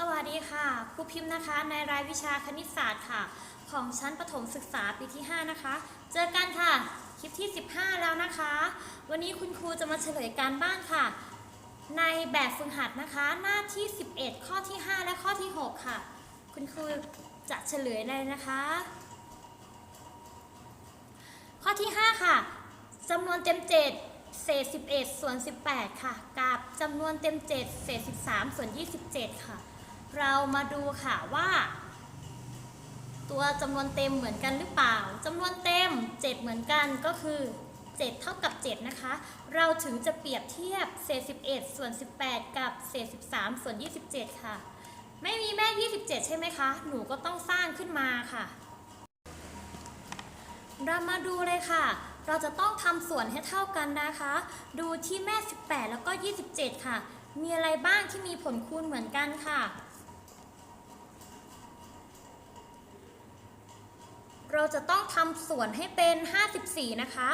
สวัสดีค่ะครูพิมพ์นะคะ ในรายวิชาคณิตศาสตร์ค่ะ ของชั้นประถมศึกษาปีที่ 5 นะคะ เจอกันค่ะ คลิปที่ 15 แล้วนะคะ วันนี้คุณครูจะมาเฉลยการบ้านค่ะ ในแบบฝึกหัดนะคะ หน้าที่ 11 ข้อที่ 5 และข้อที่ 6 ค่ะ คุณครูจะเฉลยเลยนะคะ ข้อที่ 5 ค่ะจำนวนเต็ม 7เศษ11 ส่วน 18 ค่ะ กับจำนวนเต็ม 7 เศษ 13 ส่วน 27 ค่ะ เรามาดูค่ะว่า ตัวจำนวนเต็มเหมือนกันหรือเปล่าจำนวนเต็ม 7 เหมือนกันก็คือ 7 เท่ากับ 7 นะคะ เราถึงจะเปรียบเทียบเศษ 11 ส่วน 18 กับเศษ 13 ส่วน 27 ค่ะ ไม่มีแม่ 27 ใช่ไหมคะ หนูก็ต้องสร้างขึ้นมาค่ะเรามาดูเลยค่ะ เราจะต้องทำส่วนให้เท่ากันนะคะ ดูที่แม่ 18 แล้วก็ 27 ค่ะ มีอะไรบ้างที่มีผลคูณเหมือนกันค่ะ เราจะต้องทำส่วนให้เป็น 54 นะคะ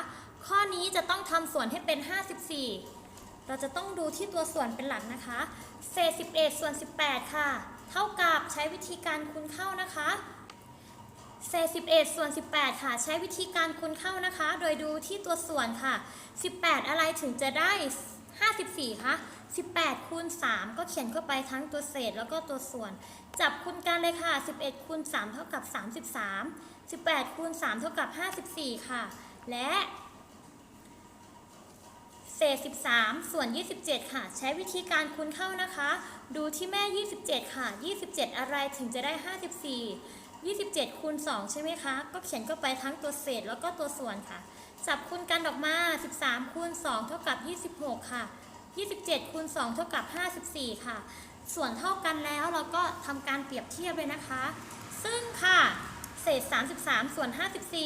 ข้อนี้จะต้องทำส่วนให้เป็น 54 เราจะต้องดูที่ตัวส่วนเป็นหลักนะคะเศษ 11 ส่วน 18 ค่ะ เท่ากับใช้วิธีการคูณเข้านะคะเศษ 11 ส่วน 18 ค่ะ ใช้วิธีการคูณเข้านะคะ โดยดูที่ตัวส่วนค่ะ 18 อะไรถึงจะได้ 54คะ18คูณ3ก็เขียนเข้าไปทั้งตัวเศษแล้วก็ตัวส่วน จับคูณกันเลยค่ะ 11คูณ3เท่ากับ 33 18คูณ3เท่ากับ 54 ค่ะ และเศษ 13 ส่วน 27 ค่ะ ใช้วิธีการคูณเข้านะคะ ดูที่แม่ 27 ค่ะ 27 อะไรถึงจะได้ 54 27คูณ2ใช่ไหมคะ ก็เขียนเข้าไปทั้งตัวเศษแล้วก็ตัวส่วนค่ะ จับคูณกันออกมา 13คูณ2เท่ากับ 26 ค่ะ 27คูณ2เท่ากับ 54 ค่ะ ส่วนเท่ากันแล้วเราก็ทำการเปรียบเทียบเลยนะคะ ซึ่งค่ะ เศษ 33 ส่วน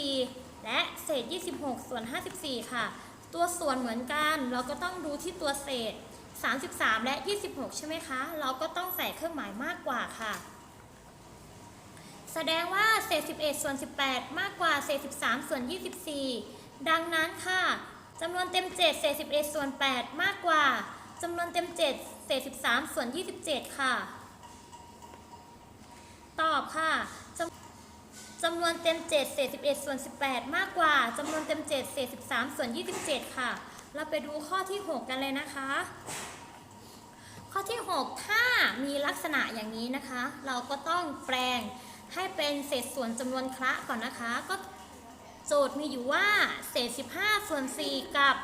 54 และเศษ 26 ส่วน 54 ค่ะ ตัวส่วนเหมือนกัน เราก็ต้องดูที่ตัวเศษ 33 และ 26 ใช่ไหมคะ เราก็ต้องใส่เครื่องหมายมากกว่าค่ะ แสดงว่าเศษ 11 ส่วน 18 มากกว่าเศษ 13 ส่วน 24 ดังนั้นค่ะจำนวนเต็ม 7 เศษ 11 ส่วน 8 มากกว่าจำนวนเต็ม 7 เศษ 13 ส่วน 27 ค่ะ ตอบค่ะจำจำนวนเต็ม 7 เศษ 11 ส่วน 18 มากกว่าจำนวนเต็ม 7 เศษ 13 ส่วน 27 ค่ะ เราไปดูข้อที่ 6 กันเลยนะคะ ข้อที่ 6 ถ้ามีลักษณะอย่างนี้นะคะ เราก็ต้องแปลงให้เป็นเศษส่วนจำนวนคละก่อนนะคะ ก็ โจทย์มีอยู่ว่าเศษ 15 ส่วน 4 กับ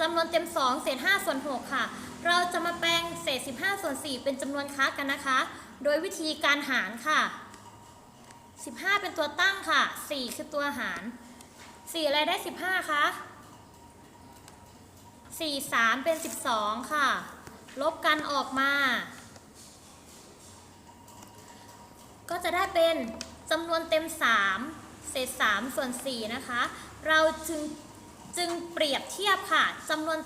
จำนวนเต็ม 2 เศษ 5 ส่วน 6 ค่ะ เราจะมาแปลงเศษ 15 ส่วน 4 เป็นจำนวนคละกันนะคะ โดยวิธีการหารค่ะ 15 เป็นตัวตั้งค่ะ 4 คือตัวหาร 4 อะไรได้ 15 คะ 4 3 เป็น 12 ค่ะ ลบกันออกมา ก็จะได้เป็นจำนวนเต็ม 3 เศษ 3 ส่วน 4 นะคะ เราจึงจึงเปรียบเทียบค่ะจำนวน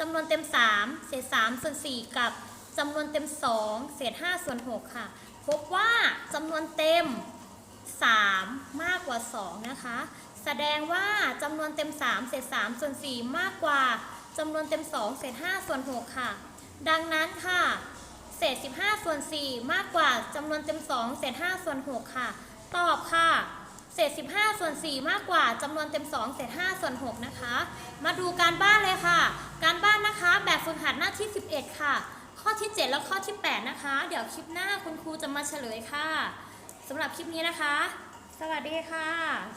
จำนวนเต็ม 3 เศษ 3 ส่วน 4 กับจำนวนเต็ม 2 เศษ 5 ส่วน 6 ค่ะ พบว่าจำนวนเต็ม 3 มากกว่า 2 นะคะ แสดงว่าจำนวนเต็ม 3 เศษ 3 ส่วน 4 มากกว่าจำนวนเต็ม 2 เศษ 5 ส่วน 6 ค่ะ ดังนั้นค่ะ เศษ 15 ส่วน 4 มากกว่าจำนวนเต็ม 2 เศษ 5 ส่วน 6 ค่ะ ตอบค่ะ เศษ 15 ส่วน 4 มากกว่าจำนวนเต็ม 2 เศษ 5 ส่วน 6 นะคะ มาดูการบ้านเลยค่ะ การบ้านนะคะ แบบฝึกหัดหน้าที่ 11 ค่ะ ข้อที่ 7 และข้อที่ 8 นะคะ เดี๋ยวคลิปหน้าคุณครูจะมาเฉลยค่ะสำหรับคลิปนี้นะคะ สวัสดีค่ะ